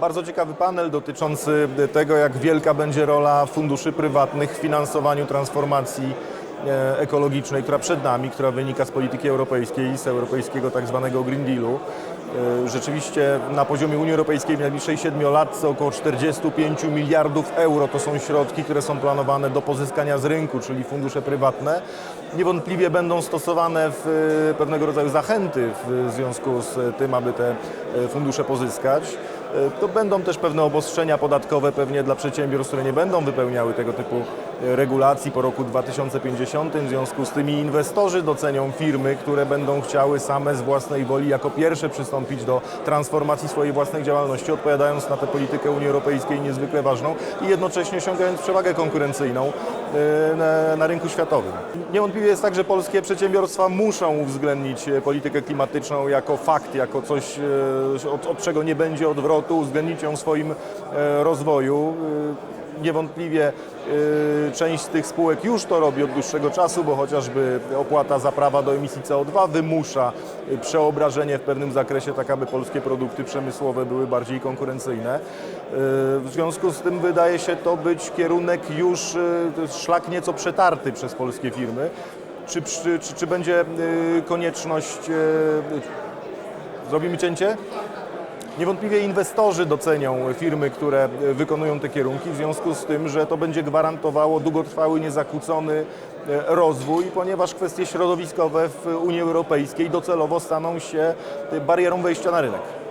Bardzo ciekawy panel dotyczący tego, jak wielka będzie rola funduszy prywatnych w finansowaniu transformacji e, ekologicznej, która przed nami, która wynika z polityki europejskiej, z europejskiego tak zwanego Green Dealu. E, Rzeczywiście na poziomie Unii Europejskiej w najbliższej siedmiolatce około 45 miliardów euro to są środki, które są planowane do pozyskania z rynku, czyli fundusze prywatne. Niewątpliwie będą stosowane w e, pewnego rodzaju zachęty w związku z tym, aby te e, fundusze pozyskać. To będą też pewne obostrzenia podatkowe pewnie dla przedsiębiorstw, które nie będą wypełniały tego typu regulacji po roku 2050. W związku z tymi inwestorzy docenią firmy, które będą chciały same z własnej woli jako pierwsze przystąpić do transformacji swojej własnej działalności, odpowiadając na tę politykę Unii Europejskiej niezwykle ważną i jednocześnie osiągając przewagę konkurencyjną e, na, rynku światowym. Niewątpliwie jest tak, że polskie przedsiębiorstwa muszą uwzględnić e, politykę klimatyczną jako fakt, jako coś, e, od, od czego nie będzie odwrotu, uwzględnić ją w swoim rozwoju. Niewątpliwie e, część z tych spółek już to robi od dłuższego czasu, bo chociażby opłata za prawa do emisji CO2 wymusza e, przeobrażenie w pewnym zakresie, tak aby polskie produkty przemysłowe były bardziej konkurencyjne. E, W związku z tym wydaje się to być kierunek już, szlak nieco przetarty przez polskie firmy. Czy, czy, czy będzie konieczność, zrobimy cięcie? Niewątpliwie inwestorzy docenią firmy, które wykonują te kierunki, w związku z tym, że to będzie gwarantowało długotrwały, niezakłócony e, rozwój, ponieważ kwestie środowiskowe w Unii Europejskiej docelowo staną się barierą wejścia na rynek.